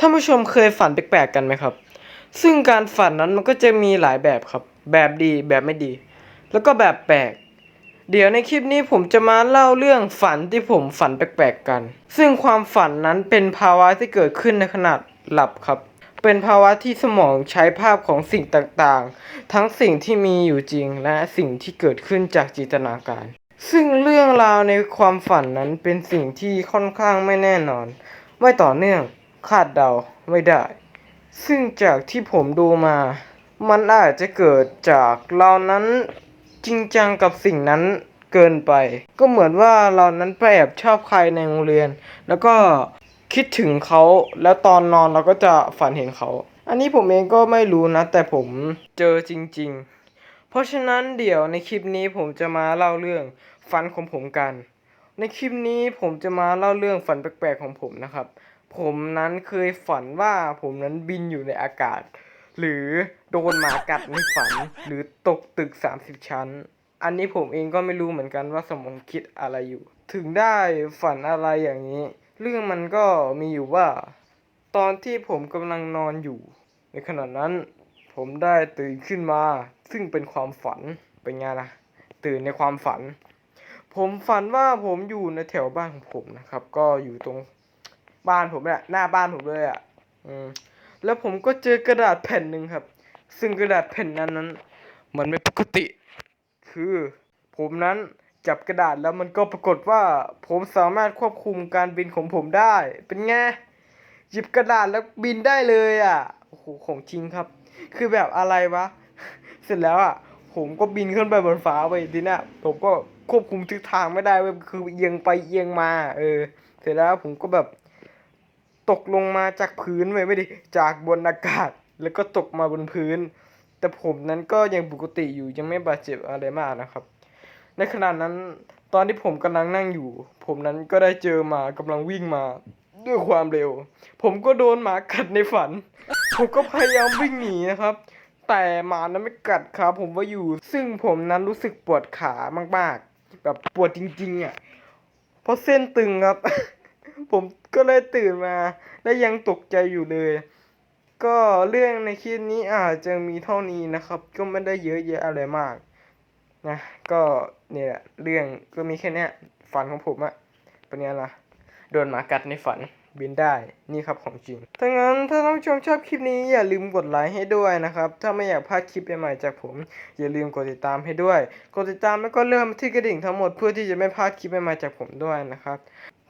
ท่านผู้ชมเคยฝันแปลกๆกันไหมครับ ซึ่งการฝันนั้นมันก็จะมีหลายแบบครับ แบบดีแบบไม่ดี แล้วก็แบบแปลก เดี๋ยวในคลิปนี้ผมจะมาเล่าเรื่องฝันที่ผมฝันแปลกๆกัน ซึ่งความฝันนั้นเป็นภาวะที่เกิดขึ้นในขณะหลับครับ เป็นภาวะที่สมองใช้ภาพของสิ่งต่างๆ ทั้งสิ่งที่มีอยู่จริงและสิ่งที่เกิดขึ้นจากจินตนาการ ซึ่งเรื่องราวในความฝันนั้นเป็นสิ่งที่ค่อนข้างไม่แน่นอน ไม่ต่อเนื่อง คาดเดาไม่ได้ ซึ่งจากที่ผมดูมา มันอาจจะเกิดจากเรานั้นจริงจังกับสิ่งนั้นเกินไป ก็เหมือนว่าเรานั้นไปแอบชอบใครในโรงเรียน แล้วก็คิดถึงเขาแล้วตอนนอนเราก็จะฝันเห็นเขา อันนี้ผมเองก็ไม่รู้นะ แต่ผมเจอจริง ๆ เพราะฉะนั้นเดี๋ยวในคลิปนี้ผมจะมาเล่าเรื่องฝันของผมกัน ในคลิปนี้ผมจะมาเล่าเรื่องฝันแปลกๆของผมนะครับ ผมนั้นเคยฝันว่าผมนั้นบินอยู่ในอากาศ หรือโดนหมากัดในฝัน หรือตกตึก 30 ชั้น อันนี้ผมเองก็ไม่รู้เหมือนกันว่าสมองคิดอะไรอยู่ ถึงได้ฝันอะไรอย่างนี้ เรื่องมันก็มีอยู่ว่า ตอนที่ผมกำลังนอนอยู่ ในขณะนั้น ผมได้ตื่นขึ้นมา ซึ่งเป็นความฝันเป็นไงล่ะ ตื่นในความฝัน ผมฝันว่าผมอยู่ในแถวบ้านของผมนะครับ ก็อยู่ตรงบ้านผมเนี่ยหน้าบ้านผมเลยอะ่ะอืมแล้วผมก็เจอกระดาษแผ่นหนึ่งครับ ซึ่งกระดาษแผ่นนั้นนั้น มันไม่ปกติ คือ ผมนั้นจับกระดาษแล้วมันก็ปรากฏว่า ผมสามารถควบคุมการบินของผมได้ เป็นไงหยิบกระดาษแล้วบินได้เลยอะโอ้โหของจริงครับ คือแบบอะไรวะ เสร็จแล้วอะ ผมก็บินขึ้นไปบนฟ้าไปทีนี้ยผมก็ ควบคุมทิศทางไม่ได้เว้ยคือเอียงไปเอียงมา เออ เสร็จแล้วผมก็แบบ ตกลงมาจากพื้นไว้ไม่ดิจากบนอากาศ แล้วก็ตกมาบนพื้น แต่ผมนั้นก็ยังปกติอยู่ยังไม่บาดเจ็บอะไรมากนะครับ ในขณะนั้นตอนที่ผมกำลังนั่งอยู่ ผมนั้นก็ได้เจอหมากำลังวิ่งมาด้วยความเร็ว ผมก็โดนหมากัดในฝัน ผมก็พยายามวิ่งหนีนะครับ แต่หมานั้นไม่กัดครับผมว่าอยู่ ซึ่งผมนั้นรู้สึกปวดขามากๆ แบบปวดจริงๆอะเพราะเส้นตึงครับ ผมก็เลยตื่นมา และยังตกใจอยู่เลย ก็เรื่องในคลิปนี้อาจจะมีเท่านี้นะครับ ก็ไม่ได้เยอะแยะอะไรมากนะก็เนี่ยเรื่องก็มีแค่เนี้ยฝันของผมอะเป็นไงล่ะโดนหมากัดในฝัน บินได้นี่ครับของจริงถ้างั้นถ้าท่านผู้ชมชอบคลิปนี้อย่าลืมกดไลค์ให้ด้วยนะครับ ถ้าไม่อยากพลาดคลิปใหม่ๆจากผม อย่าลืมกดติดตามให้ด้วย กดติดตามแล้วก็เริ่มที่กระดิ่งทั้งหมดเพื่อที่จะไม่พลาดคลิปใหม่ๆจากผมด้วยนะครับ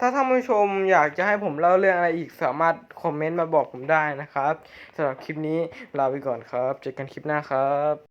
ถ้าท่านผู้ชมอยากจะให้ผมเล่าเรื่องอะไรอีกสามารถคอมเมนต์มาบอกผมได้นะครับสำหรับคลิปนี้ลาไปก่อนครับเจอกันคลิปหน้าครับ